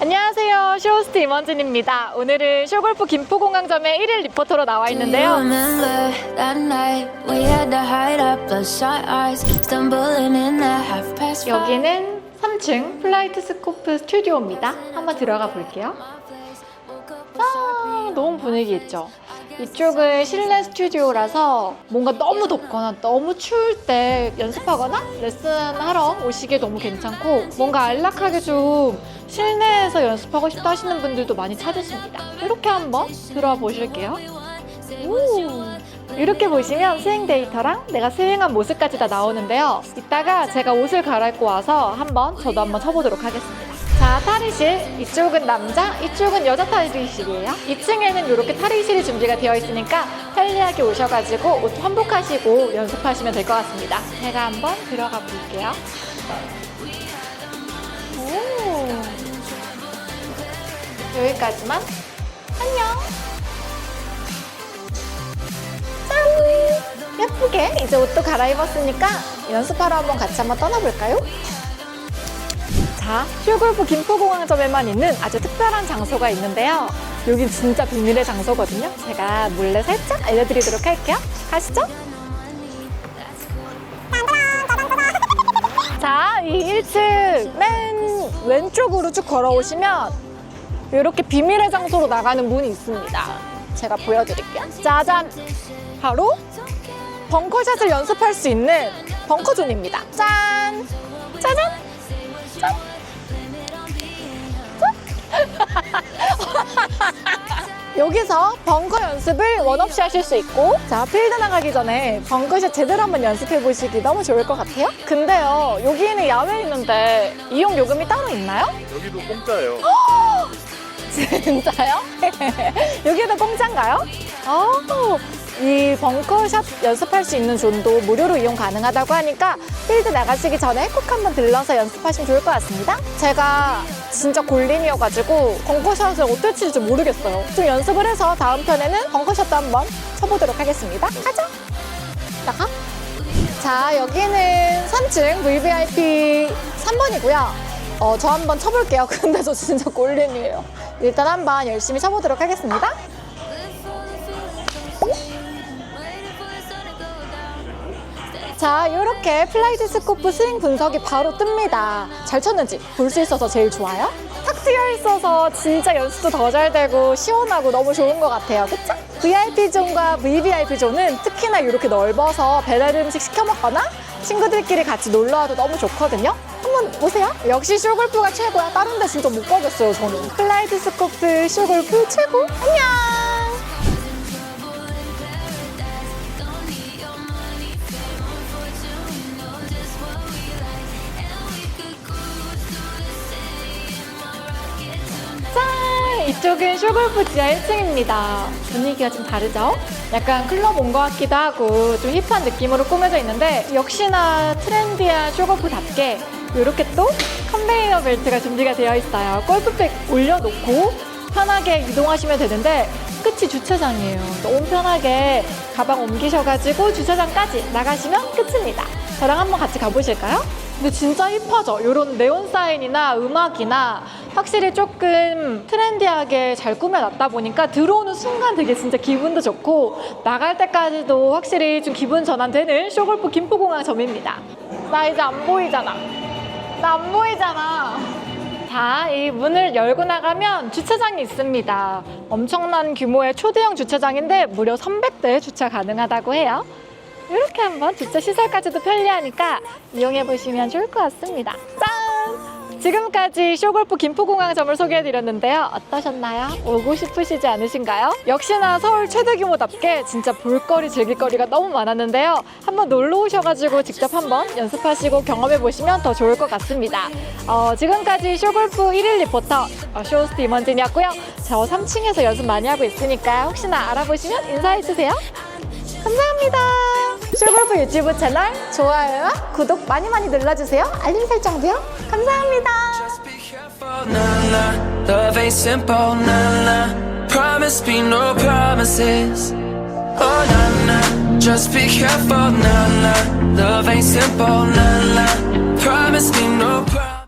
안녕하세요. 쇼호스트 임원진입니다. 오늘은 쇼골프 김포공항점의 1일 리포터로 나와 있는데요. 여기는 3층 플라이트 스코프 스튜디오입니다. 한번 들어가 볼게요. 아, 너무 분위기 있죠? 이쪽은 실내 스튜디오라서 뭔가 너무 덥거나 너무 추울 때 연습하거나 레슨하러 오시기에 너무 괜찮고 뭔가 안락하게 좀 실내에서 연습하고 싶다 하시는 분들도 많이 찾으십니다. 이렇게 한번 들어와 보실게요. 오, 이렇게 보시면 스윙 데이터랑 내가 스윙한 모습까지 다 나오는데요. 이따가 제가 옷을 갈아입고 와서 한번 저도 한번 쳐보도록 하겠습니다. 자, 탈의실. 이쪽은 남자, 이쪽은 여자 탈의실이에요. 2층에는 이렇게 탈의실이 준비가 되어 있으니까 편리하게 오셔가지고 옷 환복하시고 연습하시면 될 것 같습니다. 제가 한번 들어가 볼게요. 오. 여기까지만. 안녕. 짠! 예쁘게 이제 옷도 갈아입었으니까 연습하러 한번 같이 한번 떠나볼까요? 자, 슈골프 김포공항점에만 있는 아주 특별한 장소가 있는데요. 여기 진짜 비밀의 장소거든요. 제가 몰래 살짝 알려드리도록 할게요. 가시죠. 자, 이 1층 맨 왼쪽으로 쭉 걸어오시면 이렇게 비밀의 장소로 나가는 문이 있습니다. 제가 보여드릴게요. 짜잔! 바로 벙커샷을 연습할 수 있는 벙커존입니다. 짠! 짜잔! 여기서 벙커 연습을 원없이 하실 수 있고 자 필드 나가기 전에 벙커샷 제대로 한번 연습해 보시기 너무 좋을 것 같아요 근데요 여기는 야외 있는데 이용 요금이 따로 있나요? 여기도 공짜예요. 진짜요? 여기도 공짜인가요? 어, 이 벙커샷 연습할 수 있는 존도 무료로 이용 가능하다고 하니까 필드 나가시기 전에 꼭 한번 들러서 연습하시면 좋을 것 같습니다. 제가 진짜 골린이어가지고 벙커샷을 어떻게 칠지 모르겠어요. 좀 연습을 해서 다음 편에는 벙커샷도 한번 쳐보도록 하겠습니다. 가죠! 나가! 자, 여기는 3층 VVIP 3번이고요. 어, 저 한번 쳐볼게요. 근데 저 진짜 골린이에요. 일단 한번 열심히 쳐보도록 하겠습니다. 자, 이렇게 플라이트 스코프 스윙 분석이 바로 뜹니다. 잘 쳤는지 볼 수 있어서 제일 좋아요. 탁 트여 있어서 진짜 연습도 더 잘 되고 시원하고 너무 좋은 것 같아요. 그쵸? VIP 존과 VVIP 존은 특히나 이렇게 넓어서 배달 음식 시켜 먹거나 친구들끼리 같이 놀러 와도 너무 좋거든요. 한번 오세요. 역시 쇼골프가 최고야. 다른 데 진짜 못 가겠어요, 저는. 플라이트 스코프 쇼골프 최고. 안녕! 이쪽은 쇼골프 지하 1층입니다. 분위기가 좀 다르죠? 약간 클럽 온 것 같기도 하고 좀 힙한 느낌으로 꾸며져 있는데 역시나 트렌디한 쇼골프답게 이렇게 또 컨베이어 벨트가 준비가 되어 있어요. 골프백 올려놓고 편하게 이동하시면 되는데 끝이 주차장이에요. 너무 편하게 가방 옮기셔가지고 주차장까지 나가시면 끝입니다. 저랑 한번 같이 가보실까요? 근데 진짜 힙하죠? 이런 네온 사인이나 음악이나 확실히 조금 트렌디하게 잘 꾸며놨다 보니까 들어오는 순간 되게 진짜 기분도 좋고 나갈 때까지도 확실히 좀 기분 전환되는 쇼골프 김포공항 점입니다. 나 이제 안 보이잖아. 나 안 보이잖아. 자, 이 문을 열고 나가면 주차장이 있습니다. 엄청난 규모의 초대형 주차장인데 무려 300대 주차 가능하다고 해요. 이렇게 한번 주차 시설까지도 편리하니까 이용해 보시면 좋을 것 같습니다. 짠! 지금까지 쇼골프 김포공항점을 소개해드렸는데요. 어떠셨나요? 오고 싶으시지 않으신가요? 역시나 서울 최대 규모답게 진짜 볼거리, 즐길거리가 너무 많았는데요. 한번 놀러 오셔가지고 직접 한번 연습하시고 경험해보시면 더 좋을 것 같습니다. 어, 지금까지 쇼골프 1일 리포터 어, 쇼호스트 임원진이었고요. 저 3층에서 연습 많이 하고 있으니까 혹시나 알아보시면 인사해주세요. 감사합니다. 쇼골프 유튜브 채널 좋아요와 구독 많이 많이 눌러주세요. 알림 설정도요. 감사합니다. Oh. Just be careful,